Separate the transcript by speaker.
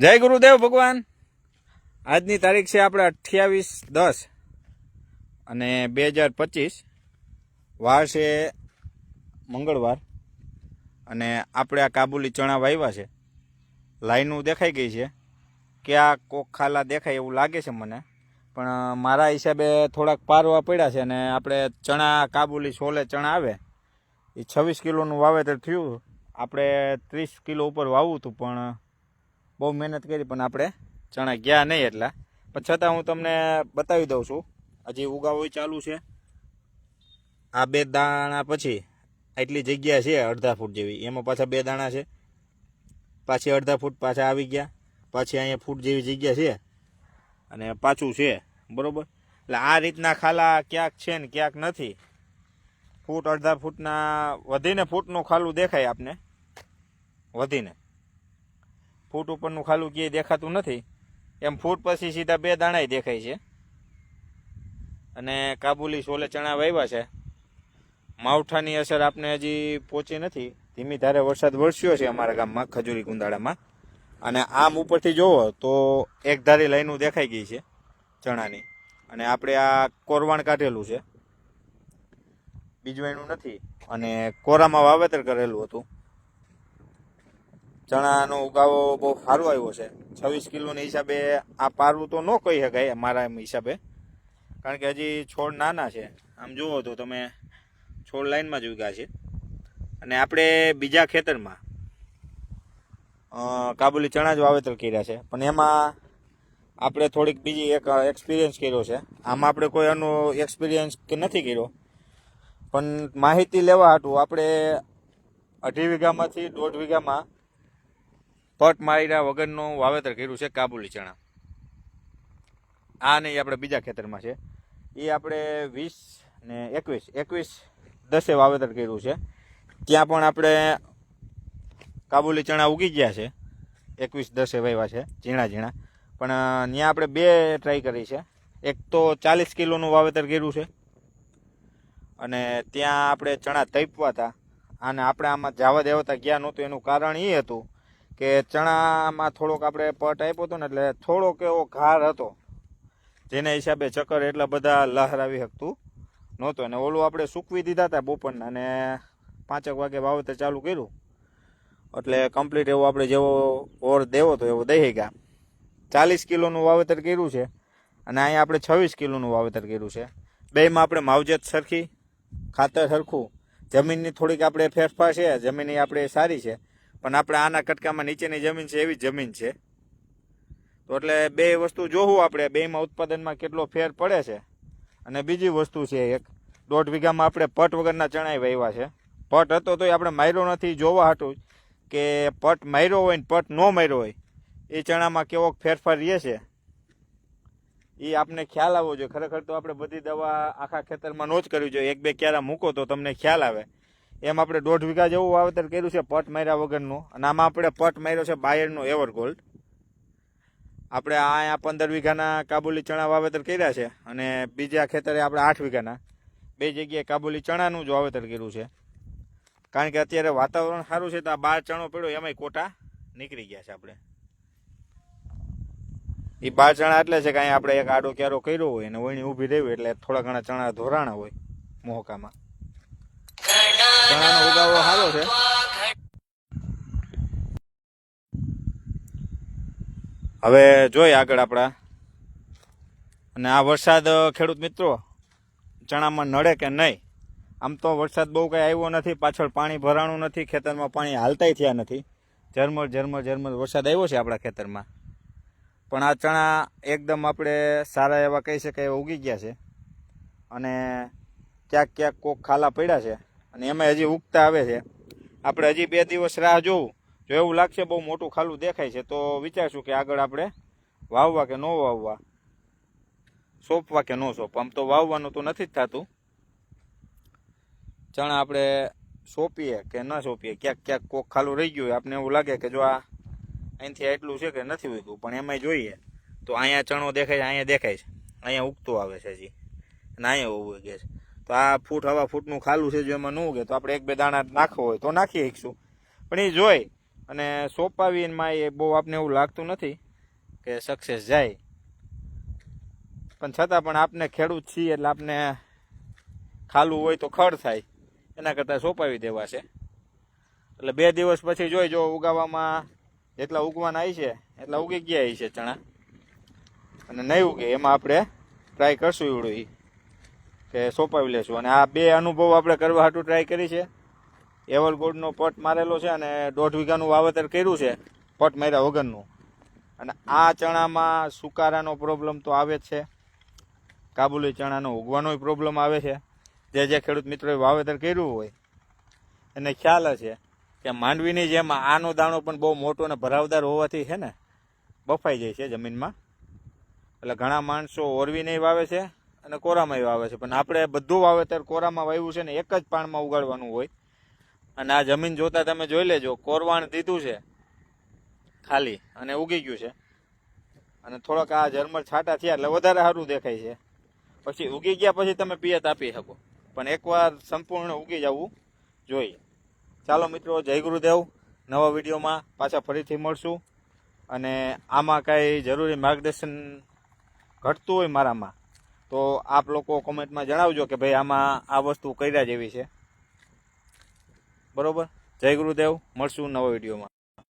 Speaker 1: જય ગુરુદેવ ભગવાન. આજની તારીખ છે આપણે અઠ્યાવીસ દસ અને બે હજાર પચીસ. વાર છે મંગળવાર અને આપણે આ કાબુલી ચણા વાવ્યા છે. લાઈનું દેખાઈ ગઈ છે. ક્યાં કોક ખાલા દેખાય એવું લાગે છે મને. પણ મારા હિસાબે થોડાક પારવા પડ્યા છે અને આપણે ચણા, કાબુલી સોલે ચણા આવે. એ છવ્વીસ કિલોનું વાવેતર થયું. આપણે ત્રીસ કિલો ઉપર વાવવું હતું, પણ બહુ મહેનત કરી, પણ આપણે ચણા ગયા નહીં એટલા. પણ છતાં હું તમને બતાવી દઉં છું, હજી ઉગાવો ચાલુ છે. આ બે દાણા પછી આટલી જગ્યા છે અડધા ફૂટ જેવી. એમાં પાછા બે દાણા છે. પાછી અડધા ફૂટ પાછા આવી ગયા. પાછી અહીંયા ફૂટ જેવી જગ્યા છે. અને પાછું છે, બરોબર? એટલે આ રીતના ખાલા ક્યાંક છે ને ક્યાંક નથી. ફૂટ અડધા ફૂટના, વધીને ફૂટનું ખાલું દેખાય આપને. વધીને. ફૂટ ઉપરનું ખાલું ક્યાંય દેખાતું નથી. એમ ફૂટ પછી સીધા બે દાણાય દેખાય છે. અને કાબુલી સોલે ચણા વાવ્યા છે. માવઠાની અસર આપને હજી પહોંચી નથી. ધીમી ધારે વરસાદ વરસ્યો છે અમારા ગામમાં, ખજૂરી કુંદાળામાં. અને આમ ઉપરથી જોવો તો એક ધારી લાઈનું દેખાઈ ગઈ છે ચણાની. અને આપણે આ કોરવાણ કાઢેલું છે. બીજું એનું નથી. અને કોરામાં વાવેતર કરેલું હતું. ચણાનો ઉગાવો બહુ સારો આવ્યો છે. છવ્વીસ કિલોના હિસાબે આ પારવું તો ન કહી શકાય મારા હિસાબે. કારણ કે હજી છોડ નાના છે. આમ જુઓ તો તમે, છોડ લાઈનમાં જ ઉગ્યા છે. અને આપણે બીજા ખેતરમાં કાબુલી ચણા જ વાવેતર કર્યા છે. પણ એમાં આપણે થોડીક બીજી એક એક્સપિરિયન્સ કર્યો છે. આમાં આપણે કોઈ આનો એક્સપિરિયન્સ કે નથી કર્યો. પણ માહિતી લેવા હતું આપણે અઢી વીઘામાંથી દોઢ વીઘામાં પટ માર્યા વગરનું વાવેતર કર્યું છે કાબુલી ચણા. આ નહીં આપણે બીજા ખેતરમાં છે. એ આપણે વીસ ને એકવીસ એકવીસ દસે વાવેતર કર્યું છે. ત્યાં પણ આપણે કાબુલી ચણા ઉગી ગયા છે. એકવીસ દસે વાવ્યા છે, ઝીણા ઝીણા. પણ ત્યાં આપણે બે ટ્રાય કરી છે. એક તો ચાલીસ કિલોનું વાવેતર કર્યું છે. અને ત્યાં આપણે ચણા તૈપવા હતા અને આપણે આમાં જાવા દેવતા ગયા નહોતું. એનું કારણ એ હતું કે ચણામાં થોડોક આપણે પટ આપ્યો હતો ને એટલે થોડોક એવો ઘાર હતો. જેના હિસાબે ચક્કર એટલા બધા લહરાવી શકતું નહોતું. અને ઓલું આપણે સૂકવી દીધા હતા બપોરના અને પાંચેક વાગે વાવેતર ચાલુ કર્યું. એટલે કમ્પ્લીટ એવો આપણે જેવો ઓર દેવો તો એવો દઈ ગયા. ચાલીસ કિલોનું વાવેતર કર્યું છે. અને અહીંયા આપણે છવ્વીસ કિલોનું વાવેતર કર્યું છે. બેમાં આપણે માવજત સરખી, ખાતર સરખું. જમીનની થોડીક આપણે ફેરફાર છે. જમીન આપણે સારી છે. પણ આપણે આના કટકામાં નીચેની જમીન છે, એવી જમીન છે. તો એટલે બે વસ્તુ જોવું આપણે, બેમાં ઉત્પાદનમાં કેટલો ફેર પડે છે. અને બીજી વસ્તુ છે એક, દોઢ વીઘામાં આપણે પટ વગરના ચણાઈ વાવ્યા છે. પટ હતો તોય આપણે માર્યો નથી, જોવા હતું કે પટ માર્યો હોય ને પટ ન માર્યો હોય, એ ચણામાં કેવો ફેરફાર રહે છે. એ આપને ખ્યાલ આવવો જોઈએ. ખરેખર તો આપણે બધી દવા આખા ખેતરમાં નો જ કરવી જોઈએ. એક બે ક્યારા મૂકો તો તમને ખ્યાલ આવે. એમ આપણે દોઢ વીઘા જેવું વાવેતર કર્યું છે પટ માર્યા વગરનું. અને આમાં આપણે પટ માર્યો છે બાયરનો એવરગોલ્ડ આપણે આ પંદર વીઘાના કાબુલી ચણા વાવેતર કર્યા છે. અને બીજા ખેતરે આપણે આઠ વીઘાના. બે જગ્યાએ કાબુલી ચણાનું જ વાવેતર કર્યું છે. કારણ કે અત્યારે વાતાવરણ સારું છે તો આ બાર ચણો પડ્યો, એમાંય કોટા નીકળી ગયા છે આપણે. એ બાર ચણા એટલે છે કે અહીંયા આપણે એક આડો ક્યારો કર્યો હોય અને વણી ઊભી રહી હોય એટલે થોડા ઘણા ચણા ધોરાણા હોય મોહકામાં. ચણાનો ઉગાવો સારો છે. હવે જોઈએ આગળ આપણા. અને આ વરસાદ, ખેડૂત મિત્રો, ચણામાં નડે કે નહીં? આમ તો વરસાદ બહુ કંઈ આવ્યો નથી, પાછળ પાણી ભરાણું નથી, ખેતરમાં પાણી હાલતાય થયા નથી. ઝરમર ઝરમર ઝરમર વરસાદ આવ્યો છે આપણા ખેતરમાં. પણ આ ચણા એકદમ આપણે સારા એવા કહી શકાય ઉગી ગયા છે. અને ક્યાંક ક્યાંક કોક ખાલા પડ્યા છે. અને એમાં હજી ઉગતા આવે છે. આપણે હજી બે દિવસ રાહ જોવું. જો એવું લાગશે બહુ મોટું ખાલું દેખાય છે, તો વિચારશું કે આગળ આપણે વાવવા કે ન વાવવા. સોંપવા કે ન સોંપવા. આમ તો વાવવાનું તો નથી જ થતું. ચણા આપણે સોંપીએ કે ન સોંપીએ? ક્યાંક ક્યાંક કોક ખાલું રહી ગયું આપણે એવું લાગે કે જો આ અહીંથી એટલું છે કે નથી ઉગ્યું. પણ એમાંય જોઈએ. તો અહીંયા ચણો દેખાય છે, અહીંયા દેખાય છે. અહીંયા ઉગતો આવે છે હજી. અને અહીંયા ઉગે છે. તો આ ફૂટ હવા ફૂટનું ખાલું છે, જો એમાં ન ઉગે, તો આપણે એક બે દાણા નાખવો હોય તો નાખી શકીશું. પણ એ જોઈ અને સોંપાવીમાં એ બહુ આપને એવું લાગતું નથી કે સક્સેસ જાય. પણ છતાં પણ આપને ખેડૂત છીએ એટલે આપને ખાલું હોય તો ખડ થાય. એના કરતાં સોંપાવી દેવા છે. એટલે બે દિવસ પછી જોઈ, જો ઉગાવામાં જેટલા ઉગવાના આવી છે, એટલા ઉગી ગયા છે ચણા. અને નહીં ઉગે, એમાં આપણે ટ્રાય કરશું એવડું ઈ. કે સોંપાવી લેશું. અને આ બે અનુભવ આપણે કરવા હાટું ટ્રાય કરી છે. એવલગોડનો પટ મારેલો છે અને દોઢ વીઘાનું વાવેતર કર્યું છે, પટ માર્યા વગરનું. અને આ ચણામાં સુકારાનો પ્રોબ્લેમ તો આવે જ છે. કાબુલી ચણાનો ઉગવાનો પ્રોબ્લેમ આવે છે. જે જે ખેડૂત મિત્રોએ વાવેતર કર્યું હોય, એને ખ્યાલ છે કે માંડવીની જેમ આનો દાણો પણ બહુ મોટો અને ભરાવદાર હોવાથી છે ને, બફાઈ જાય છે જમીનમાં. એટલે ઘણા માણસો ઓરવીને વાવે છે. અને કોરામાં વાવે છે. પણ આપણે બધું વાવેતર કોરામાં વાવ્યું છે ને એક જ પાણમાં ઉગાડવાનું હોય. અને આ જમીન જોતા તમે જોઈ લેજો, કોરવાણ દીધું છે, ખાલી, અને ઉગી ગયું છે. અને થોડાક આ ઝરમર છાંટા થયા એટલે વધારે સારું દેખાય છે. પછી ઉગી ગયા પછી તમે પિયત આપી શકો. પણ એકવાર સંપૂર્ણ ઉગી જવું જોઈએ. ચાલો મિત્રો, જય ગુરુદેવ. નવા વિડીયોમાં પાછા ફરીથી મળશું. અને આમાં કાંઈ જરૂરી માર્ગદર્શન ઘટતું હોય મારામાં તો આપ લોકો કોમેન્ટમાં જણાવજો કે ભાઈ આમાં આ વસ્તુ કર્યા જેવી છે. બરોબર? જય ગુરુદેવ. મળશું નવા વિડીયોમાં.